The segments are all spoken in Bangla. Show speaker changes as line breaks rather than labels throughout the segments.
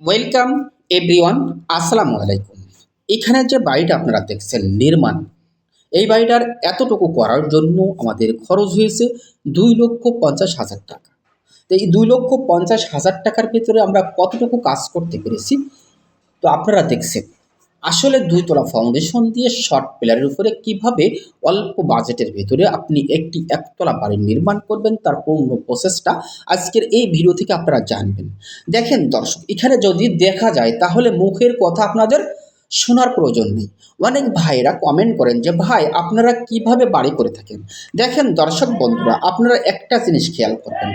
ওয়েলকাম এভরিওয়ান আসসালামু আলাইকুম। এখানে যে বাড়িটা আপনারা দেখছেন, নির্মাণ। এই বাড়িটার এতটুকু করার জন্য আমাদের খরচ হয়েছে দুই লক্ষ পঞ্চাশ হাজার টাকা। তো এই দুই লক্ষ পঞ্চাশ হাজার টাকার ভেতরে আমরা কতটুকু কাজ করতে পেরেছি, তো আপনারা দেখছেন। আসলে দুইতলা ফাউন্ডেশন দিয়ে শর্ট পিলারের উপরে কীভাবে অল্প বাজেটের ভিতরে আপনি একটি একতলা বাড়ি নির্মাণ করবেন, তার পূর্ণ প্রসেসটা আজকের এই ভিডিও থেকে আপনারা জানবেন। দেখেন দর্শক, এখানে যদি দেখা যায়, তাহলে মুখের কথা আপনাদের শোনার প্রয়োজন নেই। অনেক ভাইরা কমেন্ট করেন যে, ভাই, আপনারা কীভাবে বাড়ি করে থাকেন? দেখেন দর্শক বন্ধুরা, আপনারা একটা জিনিস খেয়াল করবেন।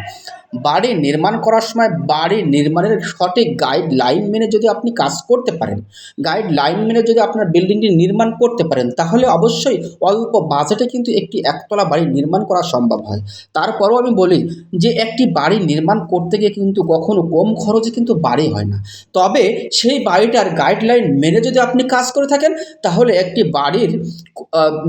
বাড়ি নির্মাণ করার সময় বাড়ি নির্মাণের সঠিক গাইডলাইন মেনে যদি আপনি কাজ করতে পারেন গাইডলাইন মেনে যদি আপনার বিল্ডিংটি নির্মাণ করতে পারেন, তাহলে অবশ্যই অল্প বাজেটে কিন্তু একটি একতলা বাড়ি নির্মাণ করা সম্ভব হয়। তারপরেও আমি বলি যে, একটি বাড়ি নির্মাণ করতে গিয়ে কিন্তু কখনো কম খরচে কিন্তু বাড়ি হয় না। তবে সেই বাড়িটার গাইডলাইন মেনে যদি আপনি কাজ করে থাকেন, তাহলে একটি বাড়ির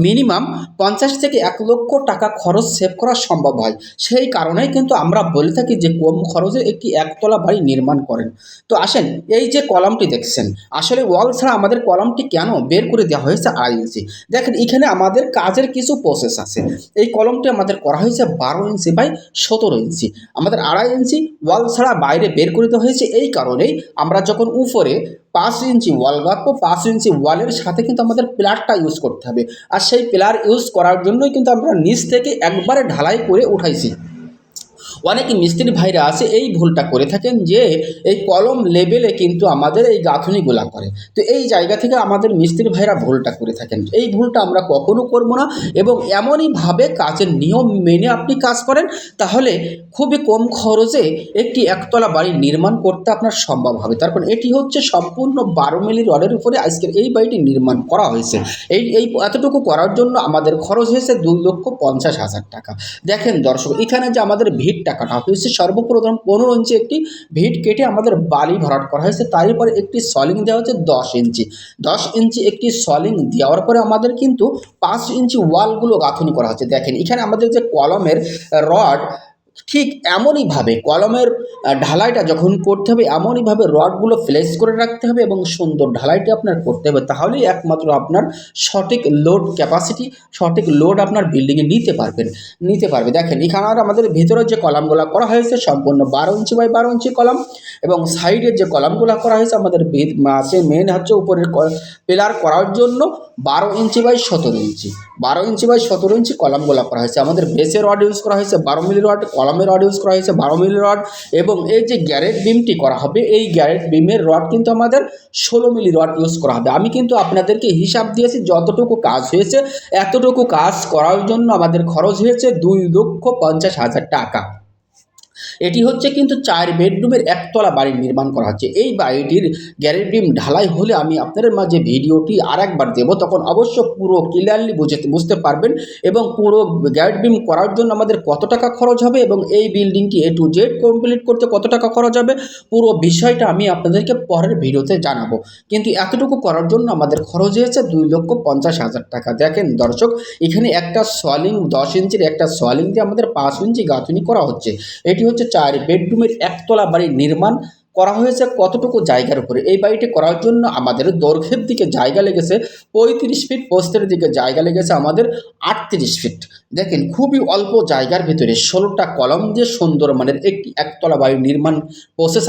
মিনিমাম পঞ্চাশ থেকে এক লক্ষ টাকা খরচ সেভ করা সম্ভব হয়। সেই কারণেই কিন্তু আমরা বলে থাকি যে কম খরচে একটি একতলা বাড়ি নির্মাণ করেন। তো আসেন, এই যে কলামটি দেখছেন, আসলে ওয়াল ছাড়া আমাদের কলামটি কেন বের করে দেওয়া হয়েছে আড়াই ইঞ্চি দেখেন, এখানে আমাদের কাজের কিছু প্রসেস আছে। এই কলমটি আমাদের করা হয়েছে বারো ইঞ্চি বাই সতেরো ইঞ্চি। আমাদের আড়াই ইঞ্চি ওয়াল ছাড়া বাইরে বের করে দেওয়া হয়েছে এই কারণেই আমরা যখন উপরে পাঁচ ইঞ্চি ওয়াল গাঁথবো পাঁচ ইঞ্চি ওয়ালের সাথে কিন্তু আমাদের পিলারটা ইউজ করতে হবে। আর সেই পিলার ইউজ করার জন্যই কিন্তু আমরা নিচ থেকে একবারে ঢালাই করে উঠাইছি। অনেক মিস্ত্রি ভাইরা আছে এই ভুলটা করে থাকেন যে এই কলম লেভেলে কিন্তু আমাদের এই গাঁথনিগুলা করে। তো এই জায়গা থেকে আমাদের মিস্ত্রি ভাইরা ভুলটা করে থাকেন। এই ভুলটা আমরা কখনো করব না এবং এমনইভাবে কাজের নিয়ম মেনে আপনি কাজ করেন, তাহলে খুবই কম খরচে একটি একতলা বাড়ি নির্মাণ করতে আপনার সম্ভব হবে। তার কারণ এটি হচ্ছে সম্পূর্ণ বারো মিলি রডের উপরে আজকের এই বাড়িটি নির্মাণ করা হয়েছে। এই এই এতটুকু করার জন্য আমাদের খরচ হয়েছে দুই লক্ষ পঞ্চাশ হাজার টাকা। দেখেন দর্শক, এখানে যে আমাদের ভিড় কাটা হয়েছে সর্বপ্রথম পনেরো ইঞ্চি একটি ভিট কেটে আমাদের বালি ভরাট করা হয়েছে। তারই তারপরে একটি সলিং দেওয়া হচ্ছে দশ ইঞ্চি। দশ ইঞ্চি একটি সলিং দেওয়ার পরে আমাদের কিন্তু পাঁচ ইঞ্চি ওয়ালগুলো গাঁথনি করা হচ্ছে। দেখেন, এখানে আমাদের যে কলমের রড ঠিক এমনইভাবে কলমের ঢালাইটা যখন করতে হবে, এমনইভাবে রডগুলো ফ্লেস করে রাখতে হবে এবং সুন্দর ঢালাইটি আপনার করতে হবে। তাহলেই একমাত্র আপনার সঠিক লোড ক্যাপাসিটি, সঠিক লোড আপনার বিল্ডিংয়ে নিতে পারবেন। নিতে পারবে। দেখেন, এখানে আর আমাদের ভিতরে যে কলামগুলো করা হয়েছে, সম্পূর্ণ বারো ইঞ্চি বাই বারো ইঞ্চি কলাম এবং সাইডের যে কলামগুলো করা হয়েছে, আমাদের মাসে মেন হচ্ছে উপরের পিলার করার জন্য বারো ইঞ্চি বাই সতেরো ইঞ্চি। বারো ইঞ্চি বাই সতেরো ইঞ্চি কলামগুলো করা হয়েছে। আমাদের বেসের রড ইউজ করা হয়েছে, বারো মিলি রড কলমের রড ইউজ করা হয়েছে বারো মিলি রড এবং এই যে গ্যারেট বিমটি করা হবে, এই গ্যারেট বিমের রড কিন্তু আমাদের ষোলো মিলি রড ইউজ করা হবে। আমি কিন্তু আপনাদেরকে হিসাব দিয়েছি, যতটুকু কাজ হয়েছে, এতটুকু কাজ করার জন্য আমাদের খরচ হয়েছে দুই লক্ষ পঞ্চাশ হাজার টাকা। এটি হচ্ছে কিন্তু চার বেডরুমের একতলা বাড়ি নির্মাণ করা হচ্ছে। এই বাড়িটির গ্যারেট বিম ঢালাই হলে আমি আপনাদের মাঝে ভিডিওটি আর একবার দেবো, তখন অবশ্য পুরো ক্লিয়ারলি বুঝতে বুঝতে পারবেন এবং পুরো গ্যারেট বিম করার জন্য আমাদের কত টাকা খরচ হবে এবং এই বিল্ডিংটি এ টু জেড কমপ্লিট করতে কত টাকা খরচ হবে, পুরো বিষয়টা আমি আপনাদেরকে পরের ভিডিওতে জানাব। কিন্তু এতটুকু করার জন্য আমাদের খরচ হয়েছে দুই লক্ষ পঞ্চাশ হাজার টাকা। দেখেন দর্শক, এখানে একটা সলিং দশ ইঞ্চির একটা সলিং দিয়ে আমাদের পাঁচ ইঞ্চি গাঁথনি করা হচ্ছে। এটি হচ্ছে চার বেডরুমের একতলা বাড়ি নির্মাণ করা হয়েছে। কতটুকু জায়গার উপরে? এই বাড়িটি করার জন্য আমাদের দৈর্ঘ্যের দিকে জায়গা লেগেছে, পঁয়ত্রিশ ফিট পোস্তের দিকে জায়গা লেগেছে আমাদের আটত্রিশ ফিট। দেখেন, খুবই অল্প জায়গার ভিতরে ষোলোটা কলম দিয়ে সুন্দর মানের একটি একতলা বাড়ি নির্মাণ প্রসেস